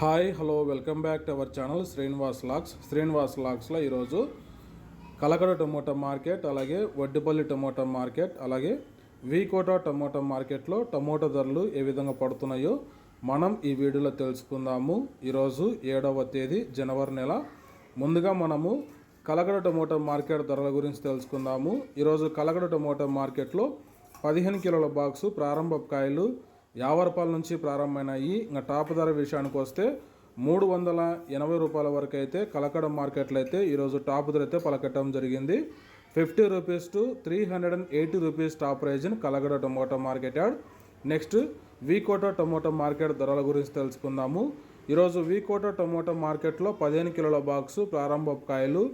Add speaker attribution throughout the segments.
Speaker 1: Hi hello welcome back to our channel Srinivas lakhs. Srinivas లాక్స్లో ఈరోజు Kalakada tomato market అలాగే Vaddipalli tomato market అలాగే వీకోట టమోటా మార్కెట్లో టమోటా ధరలు ఏ విధంగా పడుతున్నాయో మనం ఈ వీడియోలో తెలుసుకుందాము. ఈరోజు ఏడవ తేదీ జనవరి నెల. ముందుగా మనము కలకడ టమోటా మార్కెట్ ధరల గురించి తెలుసుకుందాము. ఈరోజు కలకడ టమోటా మార్కెట్లో పదిహేను కిలోల బాక్సు ప్రారంభ కాయలు యావరపాల నుంచి ప్రారంభమైనాయి. ఇంకా టాప్ ధర విషయానికి వస్తే మూడు వందల ఎనభై రూపాయల వరకు అయితే కలకడ మార్కెట్లో అయితే ఈరోజు టాప్ ధర అయితే పలకట్టడం జరిగింది. Fifty rupees to three hundred and eighty rupees top price in Kalakada tomato market yard. Next వీకోటో tomato market ధరల గురించి తెలుసుకుందాము. ఈరోజు వీకోటో టొమాటో మార్కెట్లో పదిహేను కిలోల బాక్సు ప్రారంభ కాయలు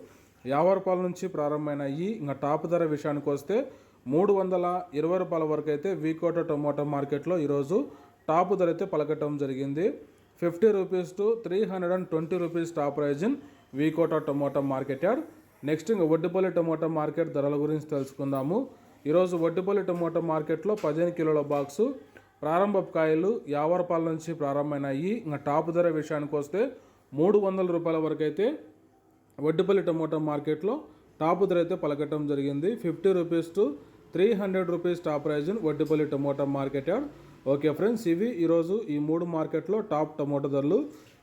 Speaker 1: యాభై రూపాయల నుంచి ప్రారంభమైనాయి. ఇంకా టాప్ ధర విషయానికి వస్తే మూడు వందల ఇరవై రూపాయల వరకు అయితే వీకోటో టొమాటో మార్కెట్లో ఈరోజు టాప్ ధర అయితే పలకటం జరిగింది. Fifty rupees to three hundred and twenty rupees top price in వీకోటో tomato market yard. Next ఇంకా వడ్డిపల్లి టొమాటో మార్కెట్ ధరల గురించి తెలుసుకుందాము. ఈరోజు వడ్డిపల్లి టొమాటో మార్కెట్లో పదిహేను కిలోల బాక్సు ప్రారంభ కాయలు యాభై రూపాయల నుంచి ప్రారంభమైనాయి. ఇంకా టాప్ ధర విషయానికి వస్తే మూడు వందల రూపాయల వరకు అయితే వడ్డిపల్లి టమోటా మార్కెట్లో టాప్ ధర అయితే పలకటం జరిగింది. Fifty rupees to three hundred rupees top price in Vaddipalli tomato market yard. Okay friends ఇవి ఈరోజు ఈ మూడు మార్కెట్లో టాప్ టమోటా ధరలు.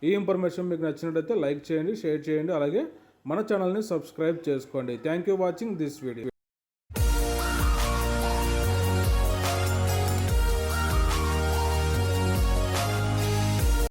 Speaker 1: ఈ ఇన్ఫర్మేషన్ మీకు నచ్చినట్టయితే లైక్ చేయండి షేర్ చేయండి అలాగే మన ఛానల్ని సబ్స్క్రైబ్ చేసుకోండి. Thank you watching this video.